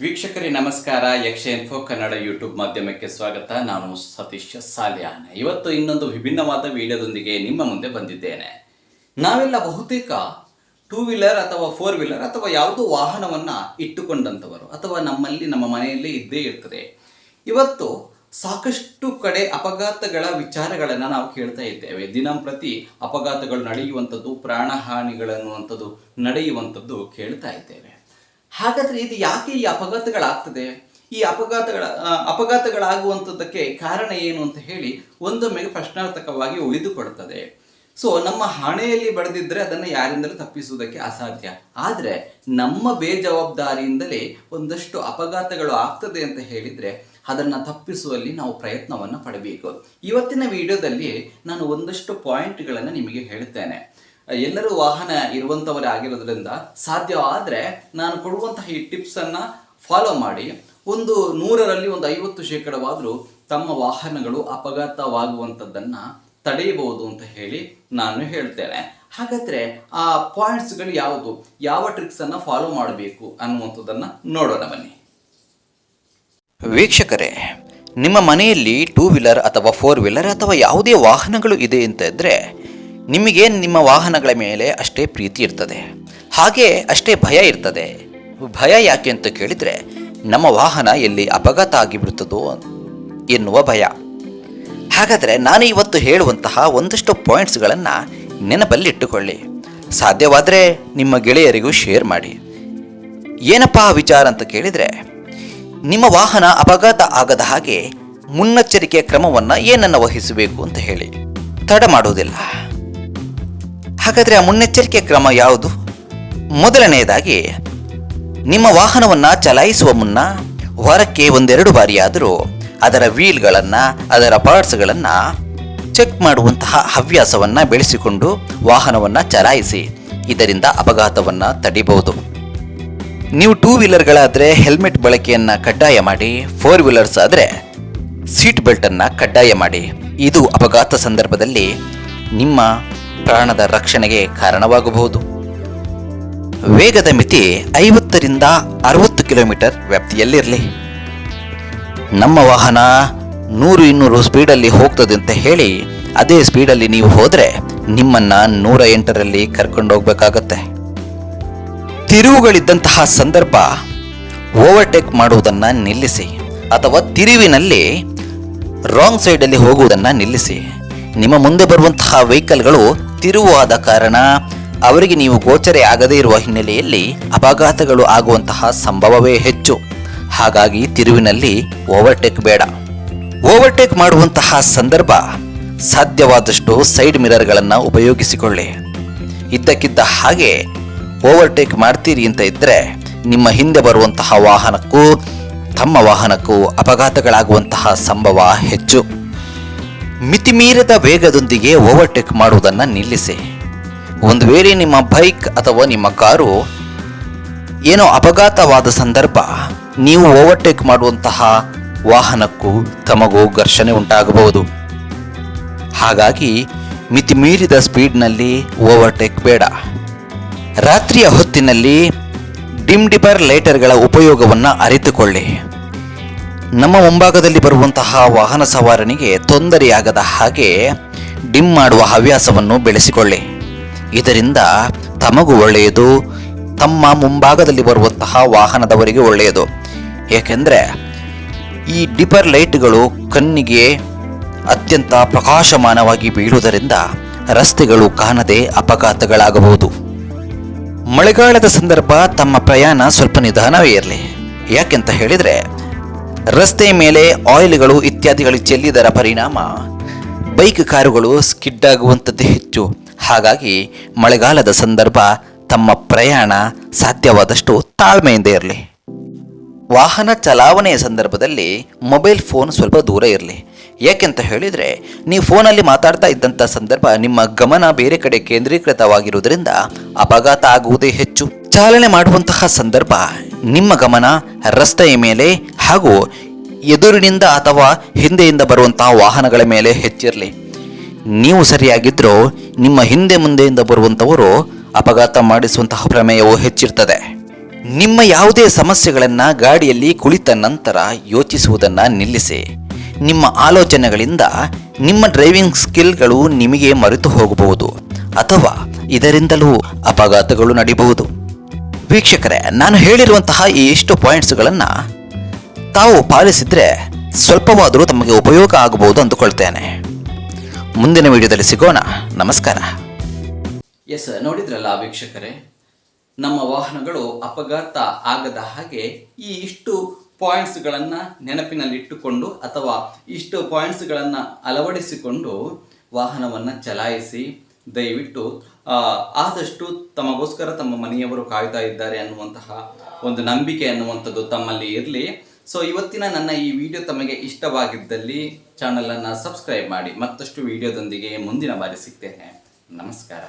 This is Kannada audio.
ವೀಕ್ಷಕರೇ, ನಮಸ್ಕಾರ. ಯಕ್ಷ ಇನ್ಫೋ ಕನ್ನಡ ಯೂಟ್ಯೂಬ್ ಮಾಧ್ಯಮಕ್ಕೆ ಸ್ವಾಗತ. ನಾನು ಸತೀಶ್ ಸಾಲ್ಯಾನ್. ಇವತ್ತು ಇನ್ನೊಂದು ವಿಭಿನ್ನವಾದ ವಿಡಿಯೋದೊಂದಿಗೆ ನಿಮ್ಮ ಮುಂದೆ ಬಂದಿದ್ದೇನೆ. ನಾವೆಲ್ಲ ಬಹುತೇಕ ಟೂ ವೀಲರ್ ಅಥವಾ ಫೋರ್ ವೀಲರ್ ಅಥವಾ ಯಾವುದೋ ವಾಹನವನ್ನು ಇಟ್ಟುಕೊಂಡಂಥವರು ಅಥವಾ ನಮ್ಮಲ್ಲಿ, ನಮ್ಮ ಮನೆಯಲ್ಲಿ ಇದ್ದೇ ಇರ್ತದೆ. ಇವತ್ತು ಸಾಕಷ್ಟು ಕಡೆ ಅಪಘಾತಗಳ ವಿಚಾರಗಳನ್ನು ನಾವು ಕೇಳ್ತಾ ಇದ್ದೇವೆ. ದಿನಂಪ್ರತಿ ಅಪಘಾತಗಳು ನಡೆಯುವಂಥದ್ದು, ಪ್ರಾಣಹಾನಿಗಳನ್ನುವಂಥದ್ದು, ನಡೆಯುವಂಥದ್ದು ಕೇಳ್ತಾ ಇದ್ದೇವೆ. ಹಾಗಾದ್ರೆ ಇದು ಯಾಕೆ ಈ ಅಪಘಾತಗಳಾಗ್ತದೆ? ಈ ಅಪಘಾತಗಳ ಅಪಘಾತಗಳಾಗುವಂಥದ್ದಕ್ಕೆ ಕಾರಣ ಏನು ಅಂತ ಹೇಳಿ ಒಂದೊಮ್ಮೆ ಪ್ರಶ್ನಾರ್ಥಕವಾಗಿ ಉಳಿದುಕೊಡ್ತದೆ ಸೊ ನಮ್ಮ ಹಣೆಯಲ್ಲಿ ಬಡದಿದ್ದರೆ ಅದನ್ನು ಯಾರಿಂದಲೂ ತಪ್ಪಿಸುವುದಕ್ಕೆ ಅಸಾಧ್ಯ. ಆದರೆ ನಮ್ಮ ಬೇಜವಾಬ್ದಾರಿಯಿಂದಲೇ ಒಂದಷ್ಟು ಅಪಘಾತಗಳು ಆಗ್ತದೆ ಅಂತ ಹೇಳಿದರೆ ಅದನ್ನು ತಪ್ಪಿಸುವಲ್ಲಿ ನಾವು ಪ್ರಯತ್ನವನ್ನು ಪಡಬೇಕು. ಇವತ್ತಿನ ವಿಡಿಯೋದಲ್ಲಿ ನಾನು ಒಂದಷ್ಟು ಪಾಯಿಂಟ್ಗಳನ್ನು ನಿಮಗೆ ಹೇಳ್ತೇನೆ. ಎಲ್ಲರೂ ವಾಹನ ಇರುವಂಥವರೇ ಆಗಿರೋದ್ರಿಂದ ಸಾಧ್ಯವಾದರೆ ನಾನು ಕೊಡುವಂತಹ ಈ ಟಿಪ್ಸನ್ನು ಫಾಲೋ ಮಾಡಿ. ಒಂದು ನೂರರಲ್ಲಿ ಒಂದು ಐವತ್ತು ಶೇಕಡವಾದರೂ ತಮ್ಮ ವಾಹನಗಳು ಅಪಘಾತವಾಗುವಂಥದ್ದನ್ನು ತಡೆಯಬಹುದು ಅಂತ ಹೇಳಿ ನಾನು ಹೇಳ್ತೇನೆ. ಹಾಗಾದರೆ ಆ ಪಾಯಿಂಟ್ಸ್ಗಳು ಯಾವುದು? ಯಾವ ಟ್ರಿಕ್ಸನ್ನು ಫಾಲೋ ಮಾಡಬೇಕು ಅನ್ನುವಂಥದ್ದನ್ನು ನೋಡೋಣ ಬನ್ನಿ. ವೀಕ್ಷಕರೇ, ನಿಮ್ಮ ಮನೆಯಲ್ಲಿ ಟೂ ವೀಲರ್ ಅಥವಾ ಫೋರ್ ವೀಲರ್ ಅಥವಾ ಯಾವುದೇ ವಾಹನಗಳು ಇದೆ ಅಂತ ಇದ್ದರೆ ನಿಮಗೆ ನಿಮ್ಮ ವಾಹನಗಳ ಮೇಲೆ ಅಷ್ಟೇ ಪ್ರೀತಿ ಇರ್ತದೆ? ಹಾಗೆ ಅಷ್ಟೇ ಭಯ ಇರ್ತದೆ? ಭಯ ಯಾಕೆ ಅಂತ ಕೇಳಿದರೆ, ನಮ್ಮ ವಾಹನ ಎಲ್ಲಿ ಅಪಘಾತ ಆಗಿಬಿಡ್ತದೋ ಎನ್ನುವ ಭಯ. ಹಾಗಾದರೆ ನಾನು ಇವತ್ತು ಹೇಳುವಂತಹ ಒಂದಷ್ಟು ಪಾಯಿಂಟ್ಸ್ಗಳನ್ನು ನೆನಪಲ್ಲಿಟ್ಟುಕೊಳ್ಳಿ. ಸಾಧ್ಯವಾದರೆ ನಿಮ್ಮ ಗೆಳೆಯರಿಗೂ ಶೇರ್ ಮಾಡಿ. ಏನಪ್ಪ ವಿಚಾರ ಅಂತ ಕೇಳಿದರೆ, ನಿಮ್ಮ ವಾಹನ ಅಪಘಾತ ಆಗದ ಹಾಗೆ ಮುನ್ನೆಚ್ಚರಿಕೆ ಕ್ರಮವನ್ನು ಏನನ್ನು ವಹಿಸಬೇಕು ಅಂತ ಹೇಳಿ. ತಡ ಮಾಡುವುದಿಲ್ಲ. ಹಾಗಾದರೆ ಆ ಮುನ್ನೆಚ್ಚರಿಕೆ ಕ್ರಮ ಯಾವುದು? ಮೊದಲನೆಯದಾಗಿ, ನಿಮ್ಮ ವಾಹನವನ್ನು ಚಲಾಯಿಸುವ ಮುನ್ನ ವಾರಕ್ಕೆ ಒಂದೆರಡು ಬಾರಿಯಾದರೂ ಅದರ ವೀಲ್ಗಳನ್ನು, ಅದರ ಪಾರ್ಟ್ಸ್ಗಳನ್ನು ಚೆಕ್ ಮಾಡುವಂತಹ ಹವ್ಯಾಸವನ್ನು ಬೆಳೆಸಿಕೊಂಡು ವಾಹನವನ್ನು ಚಲಾಯಿಸಿ, ಇದರಿಂದ ಅಪಘಾತವನ್ನು ತಡಿಬಹುದು. ನೀವು ಟೂ ವೀಲರ್ಗಳಾದರೆ ಹೆಲ್ಮೆಟ್ ಬಳಕೆಯನ್ನು ಕಡ್ಡಾಯ ಮಾಡಿ ಫೋರ್ ವೀಲರ್ಸ್ ಆದರೆ ಸೀಟ್ ಬೆಲ್ಟನ್ನು ಕಡ್ಡಾಯ ಮಾಡಿ. ಇದು ಅಪಘಾತ ಸಂದರ್ಭದಲ್ಲಿ ನಿಮ್ಮ ಪ್ರಾಣದ ರಕ್ಷಣೆಗೆ ಕಾರಣವಾಗಬಹುದು. ವೇಗದ ಮಿತಿ ಐವತ್ತರಿಂದ ಅರವತ್ತು ಕಿಲೋಮೀಟರ್ ವ್ಯಾಪ್ತಿಯಲ್ಲಿರಲಿ. ನಮ್ಮ ವಾಹನ ನೂರು ಇನ್ನೂರು ಸ್ಪೀಡಲ್ಲಿ ಹೋಗ್ತದೆ ಅಂತ ಹೇಳಿ, ಅದೇ ಸ್ಪೀಡಲ್ಲಿ ನೀವು ಹೋದರೆ ನಿಮ್ಮನ್ನು ನೂರ ಎಂಟರಲ್ಲಿ ಕರ್ಕೊಂಡೋಗ್ಬೇಕಾಗತ್ತೆ ತಿರುವುಗಳಿದ್ದಂತಹ ಸಂದರ್ಭ, ಓವರ್ಟೇಕ್ ಮಾಡುವುದನ್ನು ನಿಲ್ಲಿಸಿ, ಅಥವಾ ತಿರುವಿನಲ್ಲಿ ರಾಂಗ್ ಸೈಡಲ್ಲಿ ಹೋಗುವುದನ್ನು ನಿಲ್ಲಿಸಿ, ನಿಮ್ಮ ಮುಂದೆ ಬರುವಂತಹ ವೆಹಿಕಲ್ಗಳು ತಿರುವು ಆದ ಕಾರಣ ಅವರಿಗೆ ನೀವು ಗೋಚರೆ ಆಗದೇ ಇರುವ ಹಿನ್ನೆಲೆಯಲ್ಲಿ ಅಪಘಾತಗಳು ಆಗುವಂತಹ ಸಂಭವವೇ ಹೆಚ್ಚು. ಹಾಗಾಗಿ ತಿರುವಿನಲ್ಲಿ ಓವರ್ಟೇಕ್ ಬೇಡ. ಓವರ್ಟೇಕ್ ಮಾಡುವಂತಹ ಸಂದರ್ಭ ಸಾಧ್ಯವಾದಷ್ಟು ಸೈಡ್ ಮಿರರ್ಗಳನ್ನು ಉಪಯೋಗಿಸಿಕೊಳ್ಳಿ. ಇದ್ದಕ್ಕಿದ್ದ ಹಾಗೆ ಓವರ್ಟೇಕ್ ಮಾಡ್ತೀರಿ ಅಂತ ಇದ್ದರೆ ನಿಮ್ಮ ಹಿಂದೆ ಬರುವಂತಹ ವಾಹನಕ್ಕೂ ತಮ್ಮ ವಾಹನಕ್ಕೂ ಅಪಘಾತಗಳಾಗುವಂತಹ ಸಂಭವ ಹೆಚ್ಚು. ಮಿತಿಮೀರಿದ ವೇಗದೊಂದಿಗೆ ಓವರ್ಟೇಕ್ ಮಾಡುವುದನ್ನು ನಿಲ್ಲಿಸಿ. ಒಂದು ವೇಳೆ ನಿಮ್ಮ ಬೈಕ್ ಅಥವಾ ನಿಮ್ಮ ಕಾರು ಏನೋ ಅಪಘಾತವಾದ ಸಂದರ್ಭ, ನೀವು ಓವರ್ಟೇಕ್ ಮಾಡುವಂತಹ ವಾಹನಕ್ಕೂ ತಮಗೂ ಘರ್ಷಣೆ ಉಂಟಾಗಬಹುದು. ಹಾಗಾಗಿ ಮಿತಿಮೀರಿದ ಸ್ಪೀಡ್ನಲ್ಲಿ ಓವರ್ಟೇಕ್ ಬೇಡ. ರಾತ್ರಿಯ ಹೊತ್ತಿನಲ್ಲಿ ಡಿಮ್ ಡಿಪರ್ ಲೈಟರ್ಗಳ ಉಪಯೋಗವನ್ನು ಅರಿತುಕೊಳ್ಳಿ. ನಮ್ಮ ಮುಂಭಾಗದಲ್ಲಿ ಬರುವಂತಹ ವಾಹನ ಸವಾರನಿಗೆ ತೊಂದರೆಯಾಗದ ಹಾಗೆ ಡಿಮ್ ಮಾಡುವ ಹವ್ಯಾಸವನ್ನು ಬೆಳೆಸಿಕೊಳ್ಳಿ. ಇದರಿಂದ ತಮಗೂ ಒಳ್ಳೆಯದು, ತಮ್ಮ ಮುಂಭಾಗದಲ್ಲಿ ಬರುವಂತಹ ವಾಹನದವರಿಗೆ ಒಳ್ಳೆಯದು. ಏಕೆಂದರೆ ಈ ಡಿಪರ್ ಲೈಟ್ಗಳು ಕಣ್ಣಿಗೆ ಅತ್ಯಂತ ಪ್ರಕಾಶಮಾನವಾಗಿ ಬೀಳುವುದರಿಂದ ರಸ್ತೆಗಳು ಕಾಣದೆ ಅಪಘಾತಗಳಾಗಬಹುದು. ಮಳೆಗಾಲದ ಸಂದರ್ಭ ತಮ್ಮ ಪ್ರಯಾಣ ಸ್ವಲ್ಪ ನಿಧಾನವೇ ಇರಲಿ. ಯಾಕೆಂತ ಹೇಳಿದರೆ ರಸ್ತೆಯ ಮೇಲೆ ಆಯಿಲ್ಗಳು ಇತ್ಯಾದಿಗಳು ಚೆಲ್ಲಿದರ ಪರಿಣಾಮ. ಬೈಕ್ ಕಾರುಗಳು ಸ್ಕಿಡ್ ಆಗುವಂಥದ್ದು ಹೆಚ್ಚು. ಹಾಗಾಗಿ ಮಳೆಗಾಲದ ಸಂದರ್ಭ ತಮ್ಮ ಪ್ರಯಾಣ ಸಾಧ್ಯವಾದಷ್ಟು ತಾಳ್ಮೆಯಿಂದ ಇರಲಿ. ವಾಹನ ಚಲಾವಣೆಯ ಸಂದರ್ಭದಲ್ಲಿ ಮೊಬೈಲ್ ಫೋನ್ ಸ್ವಲ್ಪ ದೂರ ಇರಲಿ. ಯಾಕೆಂತ ಹೇಳಿದರೆ, ನೀವು ಫೋನಲ್ಲಿ ಮಾತಾಡ್ತಾ ಇದ್ದಂಥ ಸಂದರ್ಭ ನಿಮ್ಮ ಗಮನ ಬೇರೆ ಕಡೆ ಕೇಂದ್ರೀಕೃತವಾಗಿರುವುದರಿಂದ ಅಪಘಾತ ಆಗುವುದೇ ಹೆಚ್ಚು. ಚಾಲನೆ ಮಾಡುವಂತಹ ಸಂದರ್ಭ ನಿಮ್ಮ ಗಮನ ರಸ್ತೆಯ ಮೇಲೆ ಹಾಗೂ ಎದುರಿನಿಂದ ಅಥವಾ ಹಿಂದೆಯಿಂದ ಬರುವಂತಹ ವಾಹನಗಳ ಮೇಲೆ ಹೆಚ್ಚಿರಲಿ. ನೀವು ಸರಿಯಾಗಿದ್ದರೂ ನಿಮ್ಮ ಹಿಂದೆ ಮುಂದೆಯಿಂದ ಬರುವಂಥವರು ಅಪಘಾತ ಮಾಡಿಸುವಂತಹ ಪ್ರಮೇಯವು ಹೆಚ್ಚಿರ್ತದೆ. ನಿಮ್ಮ ಯಾವುದೇ ಸಮಸ್ಯೆಗಳನ್ನು ಗಾಡಿಯಲ್ಲಿ ಕುಳಿತ ನಂತರ ಯೋಚಿಸುವುದನ್ನು ನಿಲ್ಲಿಸಿ. ನಿಮ್ಮ ಆಲೋಚನೆಗಳಿಂದ ನಿಮ್ಮ ಡ್ರೈವಿಂಗ್ ಸ್ಕಿಲ್ಗಳು ನಿಮಗೆ ಮರೆತು ಹೋಗಬಹುದು ಅಥವಾ ಇದರಿಂದಲೂ ಅಪಘಾತಗಳು ನಡೆಯಬಹುದು ವೀಕ್ಷಕರೇ, ನಾನು ಹೇಳಿರುವಂತಹ ಈ ಇಷ್ಟು ಪಾಯಿಂಟ್ಸ್ಗಳನ್ನು ತಾವು ಪಾಲಿಸಿದ್ರೆ ಸ್ವಲ್ಪವಾದರೂ ತಮಗೆ ಉಪಯೋಗ ಆಗಬಹುದು ಅಂದುಕೊಳ್ತೇನೆ. ಮುಂದಿನ ವಿಡಿಯೋದಲ್ಲಿ ಸಿಗೋಣ. ನಮಸ್ಕಾರ. ಎಸ್ ನೋಡಿದ್ರಲ್ಲ ವೀಕ್ಷಕರೇ, ನಮ್ಮ ವಾಹನಗಳು ಅಪಘಾತ ಆಗದ ಹಾಗೆ ಈ ಇಷ್ಟು ಪಾಯಿಂಟ್ಸ್ಗಳನ್ನು ನೆನಪಿನಲ್ಲಿಟ್ಟುಕೊಂಡು ಅಥವಾ ಇಷ್ಟು ಪಾಯಿಂಟ್ಸ್ಗಳನ್ನು ಅಳವಡಿಸಿಕೊಂಡು ವಾಹನವನ್ನು ಚಲಾಯಿಸಿ ದಯವಿಟ್ಟು ಆದಷ್ಟು ತಮಗೋಸ್ಕರ ತಮ್ಮ ಮನೆಯವರು ಕಾಯ್ತಾ ಇದ್ದಾರೆ ಅನ್ನುವಂತಹ ಒಂದು ನಂಬಿಕೆ ಅನ್ನುವಂಥದ್ದು ತಮ್ಮಲ್ಲಿ ಇರಲಿ. ಸೊ ಇವತ್ತಿನ ನನ್ನ ಈ ವಿಡಿಯೋ ತಮಗೆ ಇಷ್ಟವಾಗಿದ್ದಲ್ಲಿ ಚಾನಲನ್ನು ಸಬ್ಸ್ಕ್ರೈಬ್ ಮಾಡಿ ಮತ್ತಷ್ಟು ವಿಡಿಯೋದೊಂದಿಗೆ ಮುಂದಿನ ಬಾರಿ ಸಿಗ್ತೇನೆ. ನಮಸ್ಕಾರ.